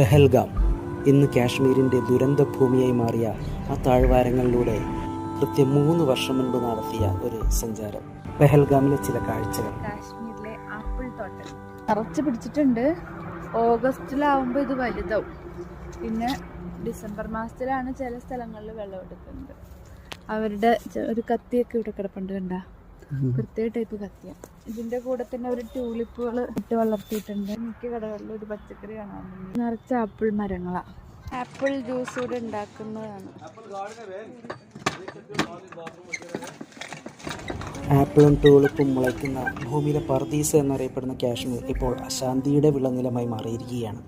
പെഹൽഗാം ഇന്ന് കാശ്മീരിന്റെ ദുരന്ത ഭൂമിയായി മാറിയ ആ താഴ്വാരങ്ങളിലൂടെ കൃത്യം മൂന്ന് വർഷം മുൻപ് നടത്തിയ ഒരു സഞ്ചാരം. പെഹൽഗാമിലെ ചില കാഴ്ചകൾ. കാശ്മീരിലെ ആപ്പിൾ തോട്ടം. നിറച്ച് പിടിച്ചിട്ടുണ്ട്. ഓഗസ്റ്റിലാവുമ്പോൾ ഇത് വലുതാവും. പിന്നെ ഡിസംബർ മാസത്തിലാണ് ചില സ്ഥലങ്ങളിൽ വെള്ളം എടുക്കുന്നത് അവരുടെ ഒരു കത്തിയൊക്കെ ഇവിടെ കിടപ്പുണ്ട് കണ്ട? പ്രത്യേക ടൈപ്പ് കത്തിയ. ഇതിന്റെ കൂടെ തന്നെ ഒരു ട്യൂലിപ്പുകൾ ഇട്ട് വളർത്തിയിട്ടുണ്ട്. മിക്ക കടകളിലും ഒരു പച്ചക്കറി കാണാൻ. നിറച്ച ആപ്പിൾ മരങ്ങളാ. ആപ്പിൾ ജ്യൂസ് കൂടെ ഉണ്ടാക്കുന്നതാണ്. ആപ്പിളും ടൂളിപ്പും മുളയ്ക്കുന്ന ഭൂമിയിലെ പർദീസ് എന്നറിയപ്പെടുന്ന കാശ്മീർ ഇപ്പോൾ അശാന്തിയുടെ വിളനിലമായി മാറിയിരിക്കുകയാണ്.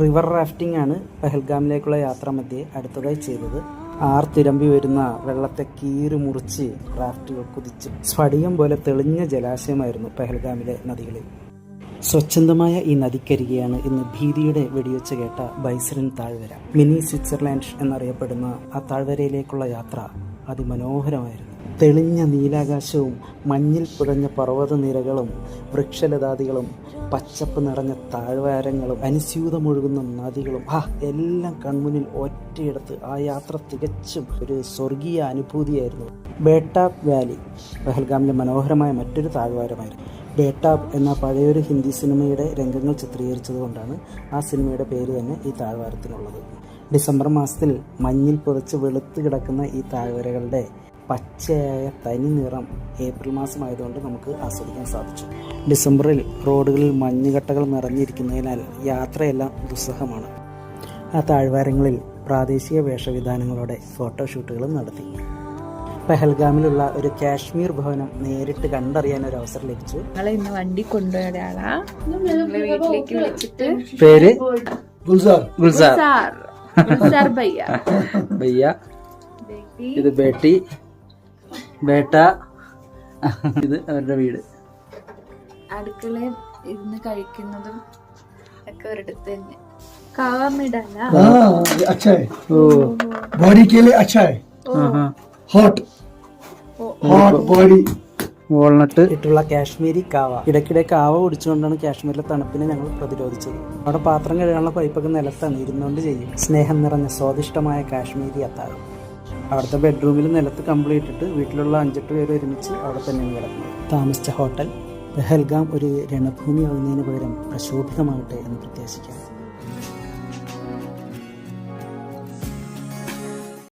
റിവർ റാഫ്റ്റിംഗ് ആണ് പെഹൽഗാമിലേക്കുള്ള യാത്രാമധ്യേ അടുത്തതായി ചെയ്തത്. ആർത്തിരമ്പി വരുന്ന വെള്ളത്തെ കീറി മുറിച്ച് റാഫ്റ്റുകൾ കുതിച്ച് സ്ഫടികം പോലെ തെളിഞ്ഞ ജലാശയമായിരുന്നു പെഹൽഗാമിലെ നദികളിൽ. സ്വച്ഛന്തമായ ഈ നദിക്കരികെയാണ് ഇന്ന് ഭീതിയുടെ വെടിവെച്ച് കേട്ട ബൈസറിൻ താഴ്വര മിനി സ്വിറ്റ്സർലാൻഡ് എന്നറിയപ്പെടുന്ന ആ താഴ്വരയിലേക്കുള്ള യാത്ര അതിമനോഹരമായിരുന്നു. തെളിഞ്ഞ നീലാകാശവും മഞ്ഞിൽ പുഴഞ്ഞ പർവത നിരകളും വൃക്ഷലതാദികളും പച്ചപ്പ് നിറഞ്ഞ താഴ്വാരങ്ങളും അനുസ്യൂതമൊഴുകുന്ന നദികളും ആ എല്ലാം കൺമുന്നിൽ ഒറ്റയിടത്ത് ആ യാത്ര തികച്ചും ഒരു സ്വർഗീയ അനുഭൂതിയായിരുന്നു. ബേട്ടാബ് വാലി പെഹൽഗാമിലെ മനോഹരമായ മറ്റൊരു താഴ്വാരമായിരുന്നു. ബേട്ടാബ് എന്ന പഴയൊരു ഹിന്ദി സിനിമയുടെ രംഗങ്ങൾ ചിത്രീകരിച്ചതുകൊണ്ടാണ് ആ സിനിമയുടെ പേര് തന്നെ ഈ താഴ്വാരത്തിനുള്ളത്. ഡിസംബർ മാസത്തിൽ മഞ്ഞിൽ പുതച്ച് വെളുത്ത് കിടക്കുന്ന ഈ താഴ്വരകളുടെ പച്ചയായ തനി നിറം ഏപ്രിൽ മാസമായതുകൊണ്ട് നമുക്ക് ആസ്വദിക്കാൻ സാധിച്ചു. ഡിസംബറിൽ റോഡുകളിൽ മഞ്ഞുകട്ടകൾ നിറഞ്ഞിരിക്കുന്നതിനാൽ യാത്രയെല്ലാം ദുസ്സഹമാണ്. ആ താഴ്വാരങ്ങളിൽ പ്രാദേശിക വേഷവിധാനങ്ങളോടെ ഫോട്ടോഷൂട്ടുകളും നടത്തി. പെഹൽഗാമിലുള്ള ഒരു കാശ്മീർ ഭവനം നേരിട്ട് കണ്ടറിയാൻ ഒരു അവസരം ലഭിച്ചു. ഇന്ന് വണ്ടി കൊണ്ടുപോയ പേര്? ഗുൽസാർ. ഗുൽസാർ. ഗുൽസാർ. ഇത് ബേട്ടി. ബേട്ട. ഇത് അവരുടെ വീട്. അടുക്കളയിൽ ഇരുന്ന് കഴിക്കുന്നതും ഒക്കെ ഒരിടത്ത് തന്നെ. വാൾനട്ട്. ഇട്ടുള്ള കാശ്മീരി കാവ. ഇടയ്ക്കിടെ കാവ കുടിച്ചുകൊണ്ടാണ് കാശ്മീരിലെ തണുപ്പിനെ ഞങ്ങൾ പ്രതിരോധിച്ചത്. അവിടെ പാത്രം കഴുകാനുള്ള പൈപ്പൊക്കെ നിലത്താണ്. ഇരുന്നുകൊണ്ട് ചെയ്യും. സ്നേഹം നിറഞ്ഞ സ്വാദിഷ്ടമായ കാശ്മീരി അത്താഴം. അവിടുത്തെ ബെഡ്റൂമിൽ നിലത്ത് കംപ്ലീറ്റ് ഇട്ട് വീട്ടിലുള്ള അഞ്ചെട്ട് പേര് ഒരുമിച്ച് അവിടെ തന്നെയാണ് കിടക്കുന്നത്. താമസിച്ച ഹോട്ടൽ പെഹൽഗാം ഒരു രണഭൂമിയാകുന്നതിന് പകരം പ്രശോഭിതമാകട്ടെ എന്ന് പ്രത്യാശിക്കാം